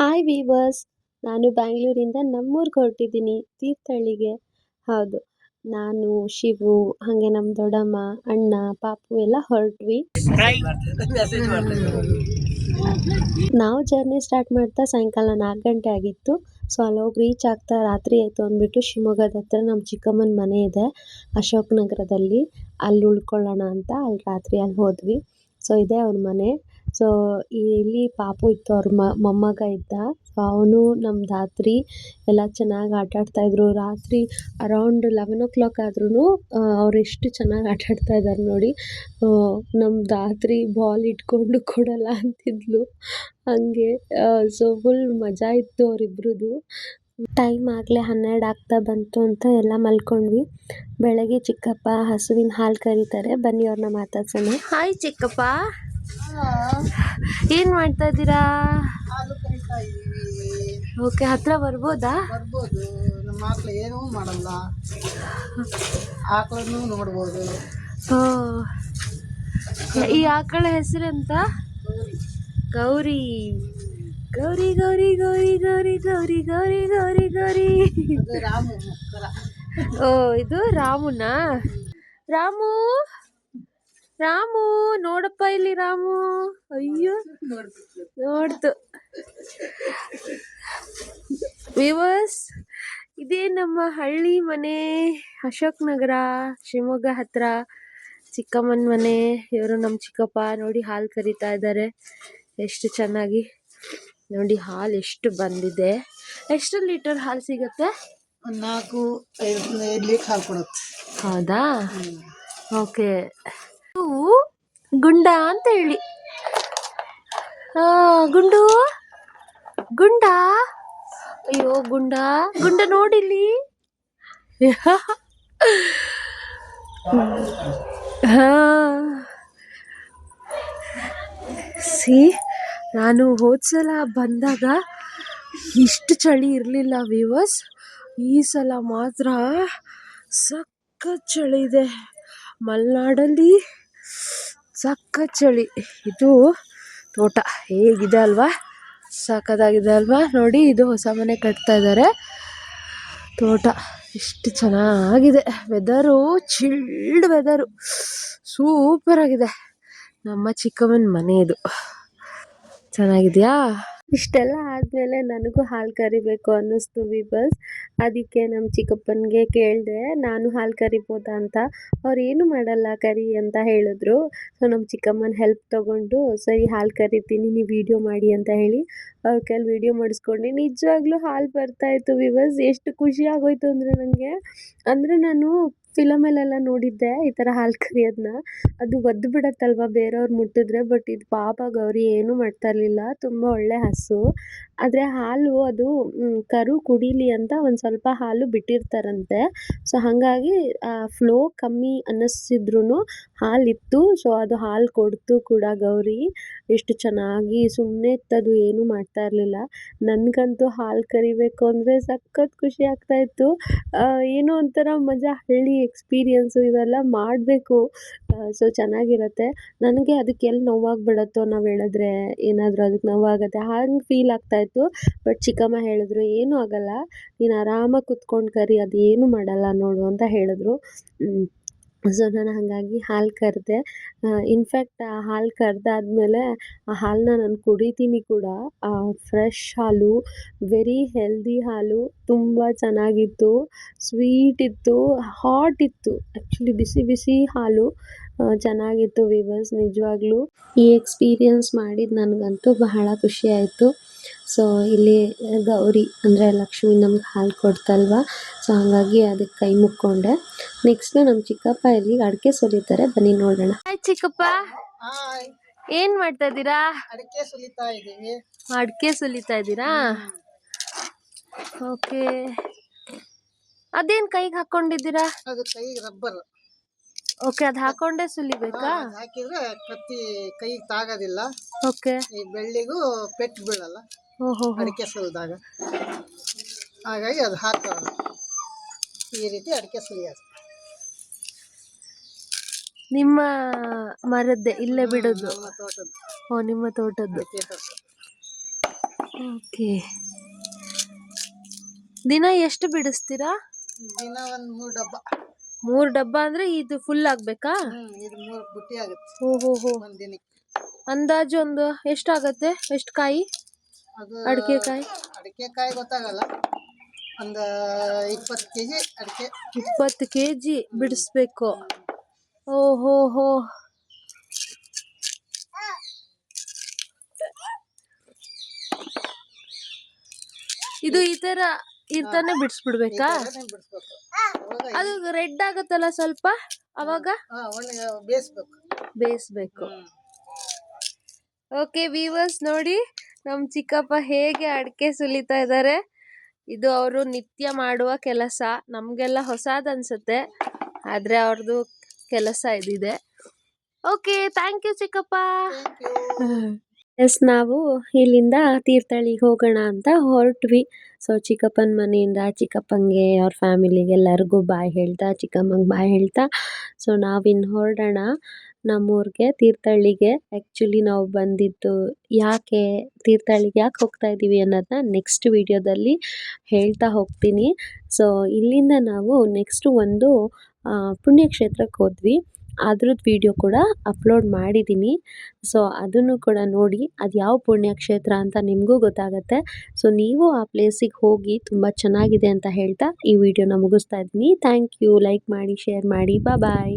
Hi viewers ನಾನು ಬ್ಯಾಂಗ್ಳೂರಿಂದ ನಮ್ಮೂರ್ಗೆ ಹೊರಟಿದ್ದೀನಿ, ತೀರ್ಥಹಳ್ಳಿಗೆ. ಹೌದು. ನಾನು, ಶಿವು, ಹಾಗೆ ನಮ್ಮ ದೊಡ್ಡಮ್ಮ, ಅಣ್ಣ, ಪಾಪು ಎಲ್ಲ ಹೊರಟ್ವಿ. ನಾವು ಜರ್ನಿ ಸ್ಟಾರ್ಟ್ ಮಾಡ್ತಾ ಸಾಯಂಕಾಲ ನಾಲ್ಕು ಗಂಟೆ ಆಗಿತ್ತು. ಸೊ ಅಲ್ಲಿ ಹೋಗಿ ರೀಚ್ ಆಗ್ತಾ ರಾತ್ರಿ ಆಯಿತು ಅಂದ್ಬಿಟ್ಟು ಶಿವಮೊಗ್ಗದ ಹತ್ರ ನಮ್ಮ ಚಿಕ್ಕಮ್ಮನ ಮನೆ ಇದೆ, ಅಶೋಕ್ ನಗರದಲ್ಲಿ. ಅಲ್ಲಿ ಉಳ್ಕೊಳ್ಳೋಣ ಅಂತ ಅಲ್ಲಿ ರಾತ್ರಿ ಅಲ್ಲಿ ಹೋದ್ವಿ. ಸೊ ಇದೇ ಅವ್ರ ಮನೆ. ಸೊ ಇಲ್ಲಿ ಪಾಪು ಇತ್ತು. ಅವ್ರ ಮೊಮ್ಮಗ ಇದ್ದ. ಸೊ ಅವನು ನಮ್ಮ ಧಾತ್ರಿ ಎಲ್ಲ ಚೆನ್ನಾಗಿ ಆಟ ಆಡ್ತಾಯಿದ್ರು ರಾತ್ರಿ ಅರೌಂಡ್ ಲೆವೆನ್ ಓ ಕ್ಲಾಕ್ ಆದ್ರೂ ಅವ್ರು ಎಷ್ಟು ಚೆನ್ನಾಗಿ ಆಟ ಆಡ್ತಾ ಇದ್ದಾರೆ ನೋಡಿ ನಮ್ಮ ಧಾತ್ರಿ ಬಾಲ್ ಇಟ್ಕೊಂಡು ಕೊಡಲ್ಲ ಅಂತಿದ್ಲು. ಹಾಗೆ ಸೊ ಫುಲ್ ಮಜಾ ಇತ್ತು ಅವರಿಬ್ರದ್ದು ಟೈಮ್ ಆಗಲೇ ಹನ್ನೆರಡು ಆಗ್ತಾ ಬಂತು ಅಂತ ಎಲ್ಲ ಮಲ್ಕೊಂಡ್ವಿ. ಬೆಳಗ್ಗೆ ಚಿಕ್ಕಪ್ಪ ಹಸುವಿನ ಹಾಲು ಕರೀತಾರೆ. ಬನ್ನಿ ಅವ್ರನ್ನ ಮಾತಾಡ್ಸೋಣ. ಹಾಯ್ ಚಿಕ್ಕಪ್ಪ. ಏನು ಮಾಡ್ತಾ ಇದ್ದೀರಾ? ಹಾಲು ಕರಿತಾ ಇದ್ದೀವಿ. ಓಕೆ ಹತ್ರ ಬರ್ಬೋದಾ? ಬರ್ಬೋದು. ನಮ್ಮ ಆಕಳು ಏನೂ ಮಾಡಲ್ಲ. ಆಕಳನ್ನು ನೋಡ್ಬೋದು. ಓ. ಈ ಆಕಳ ಹೆಸರೆಂತ ಗೌರಿ. ಗೌರಿ ಗೌರಿ ಗೌರಿ. ಗೌರಿ ಗೌರಿ ಗೌರಿ ಗೌರಿ ಗೌರಿ ಓ ಇದು ರಾಮುನಾ? ರಾಮು? ರಾಮು ನೋಡಪ್ಪ ಇಲ್ಲಿ ರಾಮು. ಅಯ್ಯೋ ನೋಡ್ತು. ವಿವರ್ಸ್ ಇದೇ ನಮ್ಮ ಹಳ್ಳಿ ಮನೆ ಅಶೋಕ್ ನಗರ ಶಿವಮೊಗ್ಗ ಹತ್ರ ಚಿಕ್ಕಮ್ಮನ ಮನೆ. ಇವರು ನಮ್ಮ ಚಿಕ್ಕಪ್ಪ ನೋಡಿ ಹಾಲು ಕರಿತಾ ಇದ್ದಾರೆ. ಎಷ್ಟು ಚೆನ್ನಾಗಿ. ನೋಡಿ ಹಾಲು ಎಷ್ಟು ಬಂದಿದೆ. ಎಷ್ಟು ಲೀಟರ್ ಹಾಲು ಸಿಗುತ್ತೆ? ಒಂದು ನಾಲ್ಕು ಐದು ಲೀಟ್ರ್ ಹಾಲು ಕೊಡುತ್ತೆ. ಹೌದಾ? ಓಕೆ. ಗುಂಡ ಅಂತ ಹೇಳಿ. ಗುಂಡು? ಗುಂಡ? ಅಯ್ಯೋ ಗುಂಡ? ಗುಂಡ ನೋಡಿಲಿ ಹಾ. ಸಿ? ನಾನು ಹೋದ್ಸಲ ಬಂದಾಗ ಇಷ್ಟು ಚಳಿ ಇರಲಿಲ್ಲ ವೀವರ್ಸ್ ಈ ಸಲ ಮಾತ್ರ ಸಕ್ಕ ಚಳಿ ಇದೆ. ಮಲೆನಾಡಲ್ಲಿ ಸಕ್ಕ ಚಳಿ. ಇದು ತೋಟ. ಹೇಗಿದೆ ಅಲ್ವಾ? ಸಖತ್ತಾಗಿದೆ ಅಲ್ವಾ? ನೋಡಿ, ಇದು ಹೊಸ ಮನೆ ಕಟ್ತಾ ಇದ್ದಾರೆ ತೋಟ ಎಷ್ಟು ಚೆನ್ನಾಗಿದೆ. ವೆದರು ಚಿಲ್ಡ್ ವೆದರು ಸೂಪರ್ ಆಗಿದೆ. ನಮ್ಮ ಚಿಕ್ಕಮ್ಮನ ಮನೆ ಇದು. ಚೆನ್ನಾಗಿದೆಯಾ? ಇಷ್ಟೆಲ್ಲ ಆದಮೇಲೆ ನನಗೂ ಹಾಲು ಕರಿಬೇಕು ಅನ್ನಿಸ್ತು ವಿಬಸ್ ಅದಕ್ಕೆ ನಮ್ಮ ಚಿಕ್ಕಪ್ಪನಿಗೆ ಕೇಳಿದೆ, ನಾನು ಹಾಲು ಕರಿಬೋದಾ ಅಂತ? ಅವ್ರು, ಏನು ಮಾಡಲ್ಲ ಕರಿ ಅಂತ ಹೇಳಿದ್ರು. ಸೊ ನಮ್ಮ ಚಿಕ್ಕಮ್ಮನ ಹೆಲ್ಪ್ ತೊಗೊಂಡು, ಸರಿ, ಹಾಲು ಕರಿತೀನಿ, ನೀವು ವೀಡಿಯೋ ಮಾಡಿ ಅಂತ ಹೇಳಿ ಅವ್ರ ಕೈಲಿ ವೀಡಿಯೋ ಮಾಡಿಸ್ಕೊಂಡು. ನಿಜವಾಗ್ಲೂ ಹಾಲು ಬರ್ತಾಯಿತ್ತು ವಿವಸ್ ಎಷ್ಟು ಖುಷಿ ಆಗೋಯ್ತು ಅಂದರೆ ನನಗೆ ಅಂದರೆ ನಾನು ಫಿಲಮಲ್ಲೆಲ್ಲ ನೋಡಿದ್ದೆ, ಈ ಥರ ಹಾಲು ಕರಿಯೋದನ್ನ ಅದು ಒದ್ದು ಬಿಡತ್ತಲ್ವ ಬೇರೆಯವ್ರು ಮುಟ್ಟಿದ್ರೆ ಬಟ್ ಇದು ಪಾಪ ಗೌರಿ ಏನೂ ಮಾಡ್ತಾ ಇರಲಿಲ್ಲ. ತುಂಬ ಒಳ್ಳೆ ಹಸು. ಆದರೆ ಹಾಲು ಅದು ಕರು ಕುಡೀಲಿ ಅಂತ ಒಂದು ಸ್ವಲ್ಪ ಹಾಲು ಬಿಟ್ಟಿರ್ತಾರಂತೆ. ಸೊ ಹಾಗಾಗಿ ಫ್ಲೋ ಕಮ್ಮಿ ಅನ್ನಿಸಿದ್ರು ಹಾಲಿತ್ತು. ಸೊ ಅದು ಹಾಲು ಕೊಡ್ತು ಕೂಡ ಗೌರಿ. ಎಷ್ಟು ಚೆನ್ನಾಗಿ ಸುಮ್ಮನೆ ಇತ್ತದು ಏನೂ ಮಾಡ್ತಾ ಇರಲಿಲ್ಲ. ನನಗಂತೂ ಹಾಲು ಕರಿಬೇಕು ಅಂದರೆ ಸಖತ್ ಖುಷಿ ಆಗ್ತಾಯಿತ್ತು ಏನೋ ಒಂಥರ ಮಜಾ ಹಳ್ಳಿ ಎಕ್ಸ್ಪೀರಿಯನ್ಸು ಇವೆಲ್ಲ ಮಾಡಬೇಕು. ಸೊ ಚೆನ್ನಾಗಿರುತ್ತೆ. ನನಗೆ ಅದಕ್ಕೆ ಎಲ್ಲಿ ನೋವಾಗ್ಬಿಡತ್ತೋ ನಾವು ಹೇಳಿದ್ರೆ ಏನಾದರೂ ಅದಕ್ಕೆ ನೋವಾಗುತ್ತೆ. ಹಂಗೆ ಫೀಲ್ ಆಗ್ತಾಯಿತ್ತು ಬಟ್ ಚಿಕ್ಕಮ್ಮ ಹೇಳಿದ್ರು, ಏನೂ ಆಗಲ್ಲ. ನೀನು ಆರಾಮಾಗಿ ಕುತ್ಕೊಂಡು ಕರಿ. ಅದೇನು ಮಾಡಲ್ಲ ನೋಡು ಅಂತ ಹೇಳಿದ್ರು. ಸೊ ನಾನು ಹಾಗಾಗಿ ಹಾಲು ಕರೆದೆ. ಇನ್ಫ್ಯಾಕ್ಟ್ ಆ ಹಾಲು ಕರೆದಾದ್ಮೇಲೆ ಆ ಹಾಲನ್ನ ನಾನು ಕುಡಿತೀನಿ ಕೂಡ. ಫ್ರೆಶ್ ಹಾಲು ವೆರಿ ಹೆಲ್ದಿ ಹಾಲು ತುಂಬ ಚೆನ್ನಾಗಿತ್ತು. ಸ್ವೀಟ್ ಇತ್ತು ಹಾಟ್ ಇತ್ತು. ಆ್ಯಕ್ಚುಲಿ ಬಿಸಿ ಬಿಸಿ ಹಾಲು. ಚೆನ್ನಾಗಿತ್ತು ವಿವರ್ಸ್ ನಿಜವಾಗ್ಲೂ ಈ ಎಕ್ಸ್ಪೀರಿಯನ್ಸ್ ಮಾಡಿದ ನನಗಂತೂ ಬಹಳ ಖುಷಿ ಆಯಿತು. ಸೊ ಇಲ್ಲಿ ಗೌರಿ ಅಂದರೆ ಲಕ್ಷ್ಮಿ ನಮ್ಗೆ ಹಾಲು ಕೊಡ್ತಲ್ವ? ಸೊ ಹಾಗಾಗಿ ಅದಕ್ಕೆ ಕೈ ಮುಕ್ಕೊಂಡೆ. ನೆಕ್ಸ್ಟ್ ನಮ್ಮ ಚಿಕ್ಕಪ್ಪ ಇಲ್ಲಿ ಅಡಿಕೆ ಸುಲಿತಾರೆ. ಬನ್ನಿ ನೋಡೋಣ. ಹಾಯ್ ಚಿಕ್ಕಪ್ಪ. ಹಾಯ್ ಏನ್ ಮಾಡ್ತಾ ಇದ್ದೀರಾ? ಅಡಿಕೆ ಸುಲಿತಾ ಇದ್ದೀವಿ. ಅಡಿಕೆ ಸುಲಿತಾ ಇದ್ದೀರಾ? ಓಕೆ ಅದೇನ್ ಕೈಗೆ ಹಾಕೊಂಡಿದ್ದೀರಾ? ಅದು ಕೈ ರಬ್ಬರ್ ಓಕೆ ಅದ್ ಹಾಕೊಂಡೆ ಸುಲಿಬೇಕಾ? ಹಾಕಿದ್ರೆ ಕತ್ತಿ ಕೈಗೆ ತಾಗೋದಿಲ್ಲ. ಓಕೆ. ಈ ಬೆಳ್ಳಿಗೂ ಪೆಟ್ಟು ಬೀಳಲ್ಲ. ಓಹೋ ಅಡಿಕೆ ಸುಲಿದಾಗ. ಹಾಗಾಗಿ ಅದು ಹಾಕೋದು ಈ ರೀತಿ ಅಡಿಕೆ ಸುಲಿಯೋದು. ನಿಮ್ಮ ಮರದ್ದೆ ಇಲ್ಲೇ ಬಿಡೋದು. ನಮ್ಮ ಓ ನಿಮ್ಮ ತೋಟದ್ದು. ಅಡಿಕೆ ತೋಟ ಓಕೆ. ದಿನ ಎಷ್ಟು ಬಿಡಿಸ್ತೀರಾ? ದಿನ ಒಂದು ಮೂರು ಡಬ್ಬ. ಮೂರು ಡಬ್ಬ ಅಂದ್ರೆ ಇದು ಫುಲ್ ಆಗ್ಬೇಕಾ? ಇದು ಮೂರು ಬುಟ್ಟಿ ಆಗುತ್ತೆ. ಹೋ ಹೋ ಹೋ. ಒಂದು ದಿನಕ್ಕೆ. ಅಂದಾಜು ಒಂದು ಎಷ್ಟಾಗತ್ತೆ ಎಷ್ಟು ಕಾಯಿ? ಅದು ಅಡಿಕೆಕಾಯಿ ಅಡಿಕೆಕಾಯಿ ಗೊತ್ತಾಗಲ್ಲ. ಒಂದು ಇಪ್ಪತ್ತು ಕೆ ಜಿ ಅಡಿಕೆ. ಇಪ್ಪತ್ತು ಕೆಜಿ ಬಿಡಿಸ್ಬೇಕು. ಓಹೋಹೋ ಹೋ ಹೋ. ಇದು ಈ ತರ ಇರ್ತಾನೆ ಬಿಡಿಸ್ಬಿಡ್ಬೇಕಾ? ಬಿಡಿಸ್ಬೇಕು. ಅದು ರೆಡ್ ಆಗತ್ತಲ್ಲ ಸ್ವಲ್ಪ? ಅವಾಗ? ಬೇಯಿಸ್ಬೇಕು. ಬೇಯಿಸ್ಬೇಕು. ಓಕೆ ವೀವರ್ಸ್ ನೋಡಿ ನಮ್ಮ ಚಿಕ್ಕಪ್ಪ ಹೇಗೆ ಅಡಿಕೆ ಸುಲಿತಾ ಇದ್ದಾರೆ ಇದು ಅವರು ನಿತ್ಯ ಮಾಡುವ ಕೆಲಸ. ನಮಗೆಲ್ಲ ಹೊಸದು ಅನ್ಸುತ್ತೆ. ಆದ್ರೆ ಅವ್ರದ್ದು ಕೆಲಸ ಇದಿದೆ. ಓಕೆ ಥ್ಯಾಂಕ್ ಯು ಚಿಕ್ಕಪ್ಪ. ಎಸ್, ನಾವು ಇಲ್ಲಿಂದ ತೀರ್ಥಹಳ್ಳಿಗೆ ಹೋಗೋಣ ಅಂತ ಹೊರಟ್ವಿ. ಸೊ ಚಿಕ್ಕಪ್ಪನ ಮನೆಯಿಂದ ಚಿಕ್ಕಪ್ಪಂಗೆ ಅವ್ರ ಫ್ಯಾಮಿಲಿಗೆ ಎಲ್ಲರಿಗೂ ಬಾಯ್ ಹೇಳ್ತಾ, ಚಿಕ್ಕಮ್ಮಂಗೆ ಬಾಯ್ ಹೇಳ್ತಾ ಸೊ ನಾವಿನ್ನು ಹೊರಡೋಣ. ನಮ್ಮೂರಿಗೆ, ತೀರ್ಥಹಳ್ಳಿಗೆ. ಆ್ಯಕ್ಚುಲಿ ನಾವು ಬಂದಿದ್ದು ಯಾಕೆ ತೀರ್ಥಹಳ್ಳಿಗೆ ಯಾಕೆ ಹೋಗ್ತಾ ಇದ್ದೀವಿ ಅನ್ನೋದನ್ನ ನೆಕ್ಸ್ಟ್ ವಿಡಿಯೋದಲ್ಲಿ ಹೇಳ್ತಾ ಹೋಗ್ತೀನಿ. ಸೊ ಇಲ್ಲಿಂದ ನಾವು ನೆಕ್ಸ್ಟು ಒಂದು ಪುಣ್ಯಕ್ಷೇತ್ರಕ್ಕೆ ಹೋದ್ವಿ. ಅದ್ರದ್ದು ವಿಡಿಯೋ ಕೂಡ ಅಪ್ಲೋಡ್ ಮಾಡಿದ್ದೀನಿ ಸೊ ಅದನ್ನು ಕೂಡ ನೋಡಿ, ಅದು ಯಾವ ಪುಣ್ಯಕ್ಷೇತ್ರ ಅಂತ ನಿಮಗೂ ಗೊತ್ತಾಗುತ್ತೆ. ಸೊ ನೀವು ಆ ಪ್ಲೇಸಿಗೆ ಹೋಗಿ ತುಂಬ ಚೆನ್ನಾಗಿದೆ ಅಂತ ಹೇಳ್ತಾ ಈ ವಿಡಿಯೋನ ಮುಗಿಸ್ತಾ ಇದ್ದೀನಿ. ಥ್ಯಾಂಕ್ ಯು ಲೈಕ್ ಮಾಡಿ ಶೇರ್ ಮಾಡಿ. ಬಾಯ್